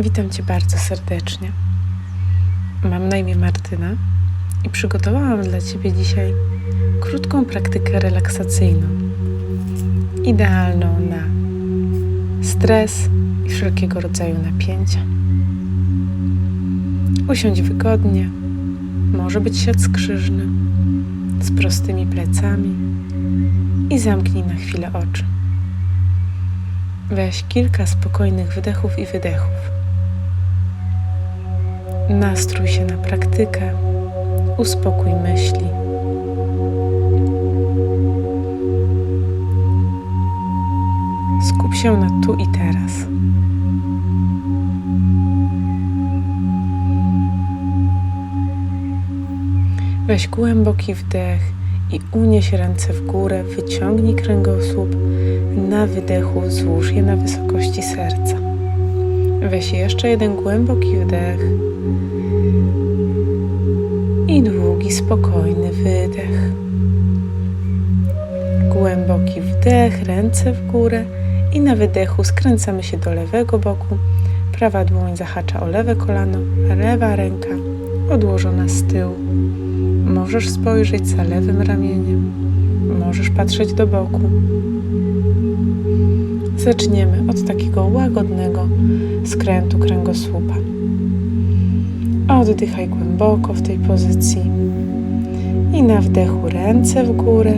Witam Cię bardzo serdecznie. Mam na imię Martyna i przygotowałam dla Ciebie dzisiaj krótką praktykę relaksacyjną, idealną na stres i wszelkiego rodzaju napięcia. Usiądź wygodnie, może być siat skrzyżny, z prostymi plecami i zamknij na chwilę oczy. Weź kilka spokojnych wydechów i wydechów. Nastrój się na praktykę, uspokój myśli. Skup się na tu i teraz. Weź głęboki wdech i unieś ręce w górę, wyciągnij kręgosłup. Na wydechu złóż je na wysokości serca. Weź jeszcze jeden głęboki wdech i długi, spokojny wydech. Głęboki wdech, ręce w górę i na wydechu skręcamy się do lewego boku. Prawa dłoń zahacza o lewe kolano, lewa ręka odłożona z tyłu. Możesz spojrzeć za lewym ramieniem, możesz patrzeć do boku. Zaczniemy od takiego łagodnego skrętu kręgosłupa. Oddychaj głęboko w tej pozycji i na wdechu ręce w górę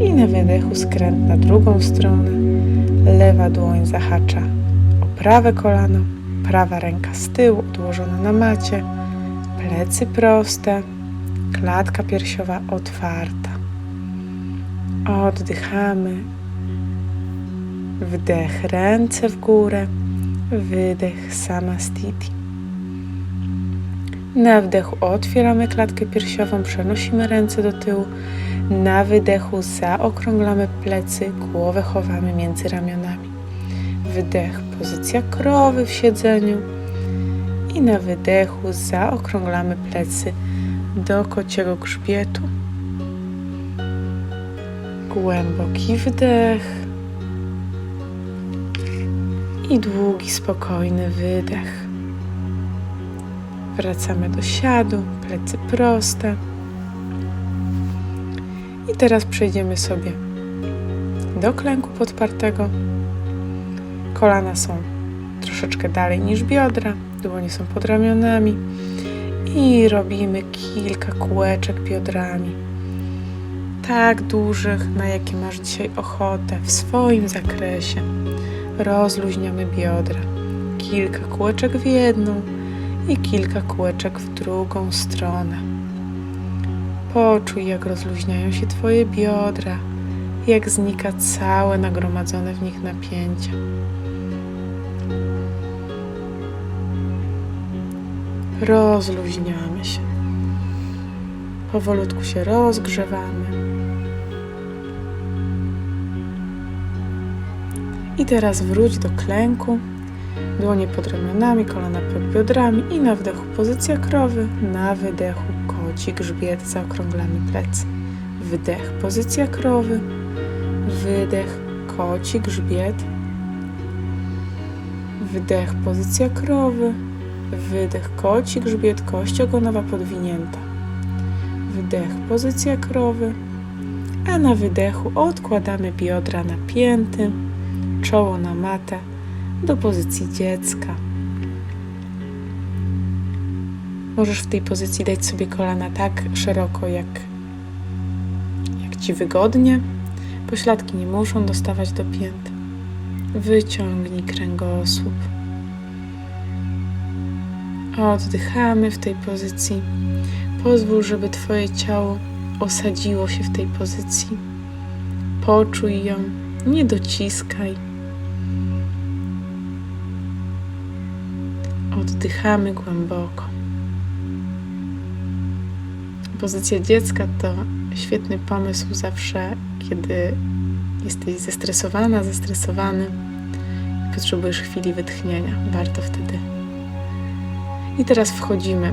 i na wydechu skręt na drugą stronę. Lewa dłoń zahacza o prawe kolano, prawa ręka z tyłu odłożona na macie, plecy proste, klatka piersiowa otwarta. Oddychamy. Wdech ręce w górę, wydech samastiti. Na wdechu otwieramy klatkę piersiową, przenosimy ręce do tyłu. Na wydechu zaokrąglamy plecy, głowę chowamy między ramionami. Wdech, pozycja krowy w siedzeniu. I na wydechu zaokrąglamy plecy do kociego grzbietu. Głęboki wdech i długi, spokojny wydech. Wracamy do siadu, plecy proste. I teraz przejdziemy sobie do klęku podpartego. Kolana są troszeczkę dalej niż biodra, dłonie są pod ramionami i robimy kilka kółeczek biodrami. Tak dużych, na jakie masz dzisiaj ochotę, w swoim zakresie. Rozluźniamy biodra. Kilka kółeczek w jedną i kilka kółeczek w drugą stronę. Poczuj, jak rozluźniają się Twoje biodra, jak znika całe nagromadzone w nich napięcie. Rozluźniamy się. Powolutku się rozgrzewamy. I teraz wróć do klęku. Dłonie pod ramionami, kolana pod biodrami i na wdechu pozycja krowy, na wydechu koci grzbiet, zaokrąglamy plecy. Wdech, pozycja krowy, wydech, koci grzbiet, wdech, pozycja krowy, Wydech, koci grzbiet, kość ogonowa podwinięta. Wdech, pozycja krowy. A na wydechu odkładamy biodra na pięty, czoło na matę do pozycji dziecka. Możesz w tej pozycji dać sobie kolana tak szeroko, jak, jak ci wygodnie. Pośladki nie muszą dostawać do pięt. Wyciągnij kręgosłup. Oddychamy w tej pozycji. Pozwól, żeby Twoje ciało osadziło się w tej pozycji. Poczuj ją, nie dociskaj. Oddychamy głęboko. Pozycja dziecka to świetny pomysł zawsze, kiedy jesteś zestresowana, zestresowany i potrzebujesz chwili wytchnienia. Warto wtedy i teraz wchodzimy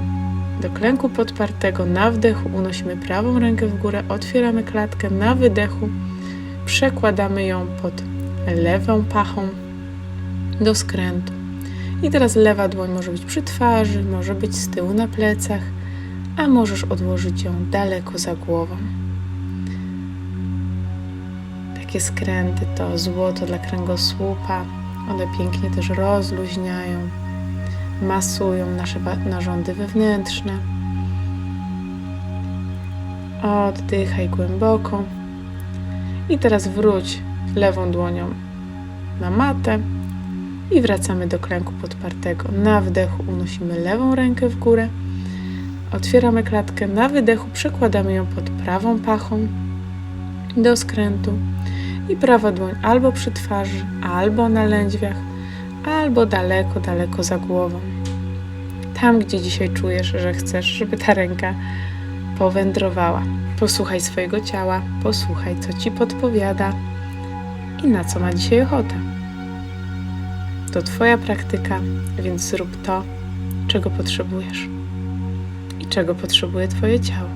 do klęku podpartego. Na wdechu unosimy prawą rękę w górę, otwieramy klatkę. Na wydechu przekładamy ją pod lewą pachą do skrętu. I teraz lewa dłoń może być przy twarzy, może być z tyłu na plecach, a możesz odłożyć ją daleko za głową. Takie skręty to złoto dla kręgosłupa. One pięknie też rozluźniają, masują nasze narządy wewnętrzne. Oddychaj głęboko. I teraz wróć lewą dłonią na matę i wracamy do klęku podpartego. Na wdechu unosimy lewą rękę w górę. Otwieramy klatkę. Na wydechu przekładamy ją pod prawą pachą do skrętu. I prawa dłoń albo przy twarzy, albo na lędźwiach, albo daleko, daleko za głową. Tam, gdzie dzisiaj czujesz, że chcesz, żeby ta ręka powędrowała. Posłuchaj swojego ciała, posłuchaj, co ci podpowiada i na co ma dzisiaj ochotę. To Twoja praktyka, więc zrób to, czego potrzebujesz i czego potrzebuje Twoje ciało.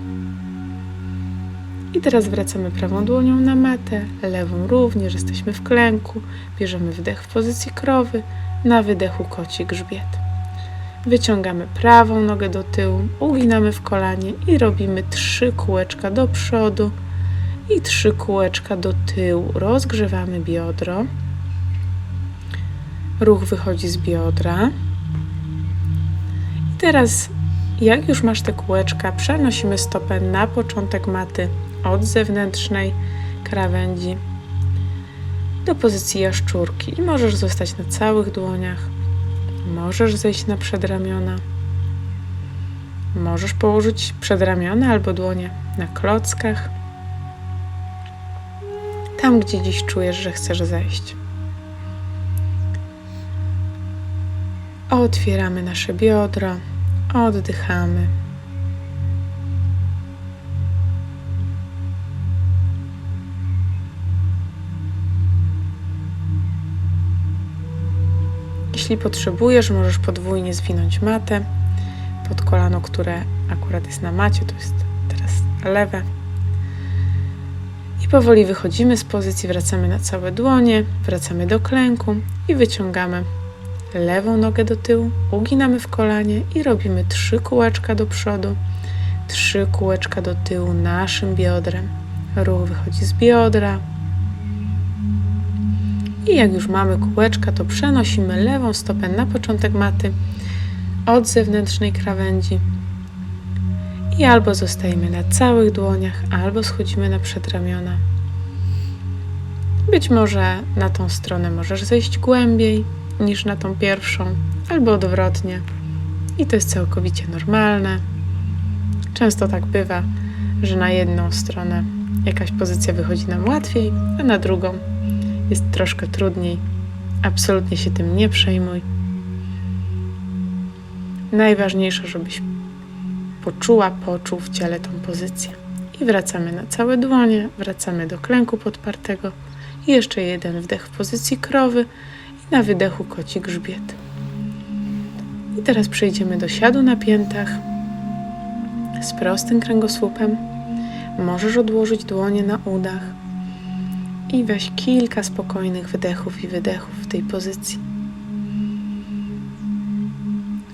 I teraz wracamy prawą dłonią na matę, lewą również, jesteśmy w klęku, bierzemy wdech w pozycji krowy, na wydechu koci grzbiet. Wyciągamy prawą nogę do tyłu, uginamy w kolanie i robimy trzy kółeczka do przodu i trzy kółeczka do tyłu. Rozgrzewamy biodro. Ruch wychodzi z biodra. I teraz, jak już masz te kółeczka, przenosimy stopę na początek maty od zewnętrznej krawędzi do pozycji jaszczurki. I możesz zostać na całych dłoniach. Możesz zejść na przedramiona. Możesz położyć przedramiona albo dłonie na klockach. Tam, gdzie dziś czujesz, że chcesz zejść. Otwieramy nasze biodra, oddychamy. Jeśli potrzebujesz, możesz podwójnie zwinąć matę pod kolano, które akurat jest na macie, to jest teraz lewe. I powoli wychodzimy z pozycji, wracamy na całe dłonie, wracamy do klęku i wyciągamy lewą nogę do tyłu, uginamy w kolanie i robimy trzy kółeczka do przodu, trzy kółeczka do tyłu naszym biodrem. Ruch wychodzi z biodra. I jak już mamy kółeczka, to przenosimy lewą stopę na początek maty od zewnętrznej krawędzi i albo zostajemy na całych dłoniach, albo schodzimy na przedramiona. Być może na tą stronę możesz zejść głębiej niż na tą pierwszą, albo odwrotnie. I to jest całkowicie normalne. Często tak bywa, że na jedną stronę jakaś pozycja wychodzi nam łatwiej, a na drugą jest troszkę trudniej. Absolutnie się tym nie przejmuj. Najważniejsze, żebyś poczuła, poczuł w ciele tą pozycję. I wracamy na całe dłonie, wracamy do klęku podpartego jeszcze jeden wdech w pozycji krowy i na wydechu koci grzbiet. I teraz przejdziemy do siadu na piętach z prostym kręgosłupem. Możesz odłożyć dłonie na udach i weź kilka spokojnych wydechów i wydechów w tej pozycji.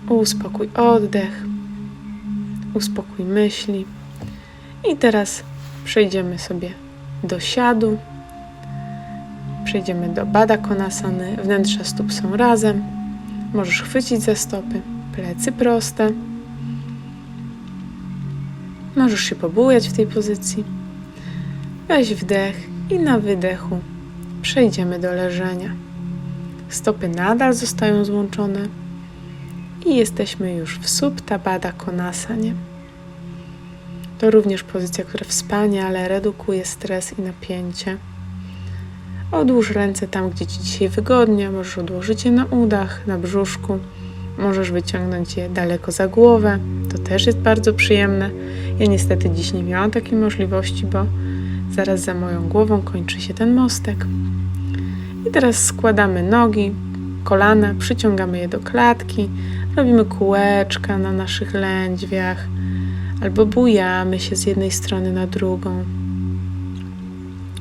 Uspokój oddech, uspokój myśli. I teraz przejdziemy sobie do siadu. Przejdziemy do Bada Konasany. Wnętrza stóp są razem. Możesz chwycić za stopy, plecy proste. Możesz się pobujać w tej pozycji. Weź wdech i na wydechu przejdziemy do leżenia. Stopy nadal zostają złączone i jesteśmy już w Supta Baddha Konasanie. To również pozycja, która wspaniale redukuje stres i napięcie. Odłóż ręce tam, gdzie Ci dzisiaj wygodnie. Możesz odłożyć je na udach, na brzuszku. Możesz wyciągnąć je daleko za głowę. To też jest bardzo przyjemne. Ja niestety dziś nie miałam takiej możliwości, bo zaraz za moją głową kończy się ten mostek. I teraz składamy nogi, kolana, przyciągamy je do klatki, robimy kółeczka na naszych lędźwiach albo bujamy się z jednej strony na drugą.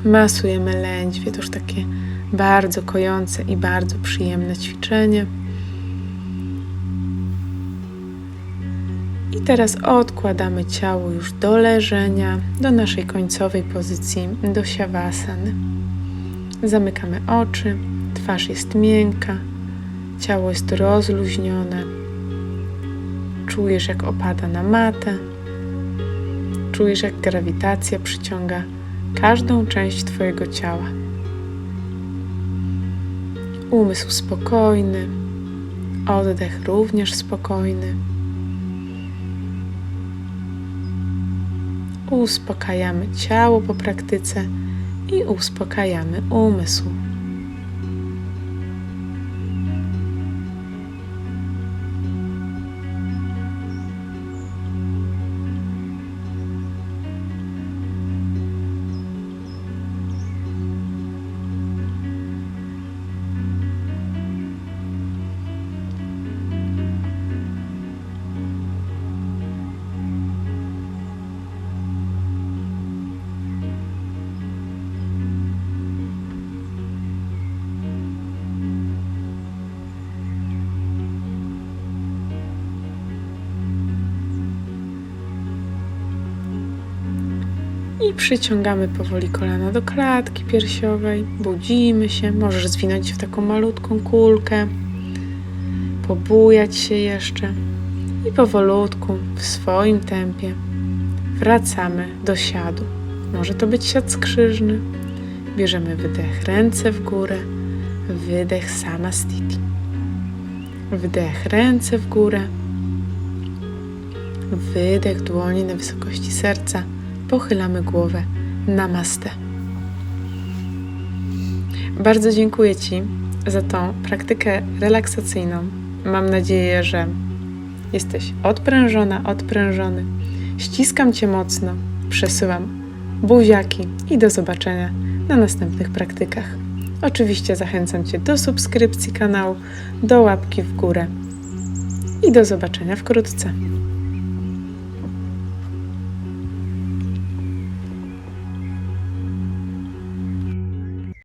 Masujemy lędźwie, to już takie bardzo kojące i bardzo przyjemne ćwiczenie. I teraz odkładamy ciało już do leżenia, do naszej końcowej pozycji, do siawasany. Zamykamy oczy, twarz jest miękka, ciało jest rozluźnione. Czujesz, jak opada na matę, czujesz, jak grawitacja przyciąga każdą część Twojego ciała. Umysł spokojny, oddech również spokojny. Uspokajamy ciało po praktyce i uspokajamy umysł. I przyciągamy powoli kolana do klatki piersiowej. Budzimy się. Możesz zwinąć w taką malutką kulkę. Pobujać się jeszcze. I powolutku, w swoim tempie, wracamy do siadu. Może to być siad skrzyżny. Bierzemy wydech, ręce w górę. Wydech samastiti. Wdech, ręce w górę. Wydech, dłoni na wysokości serca pochylamy głowę. Namaste. Bardzo dziękuję Ci za tą praktykę relaksacyjną. Mam nadzieję, że jesteś odprężona, odprężony. Ściskam Cię mocno, przesyłam buziaki i do zobaczenia na następnych praktykach. Oczywiście zachęcam Cię do subskrypcji kanału, do łapki w górę i do zobaczenia wkrótce.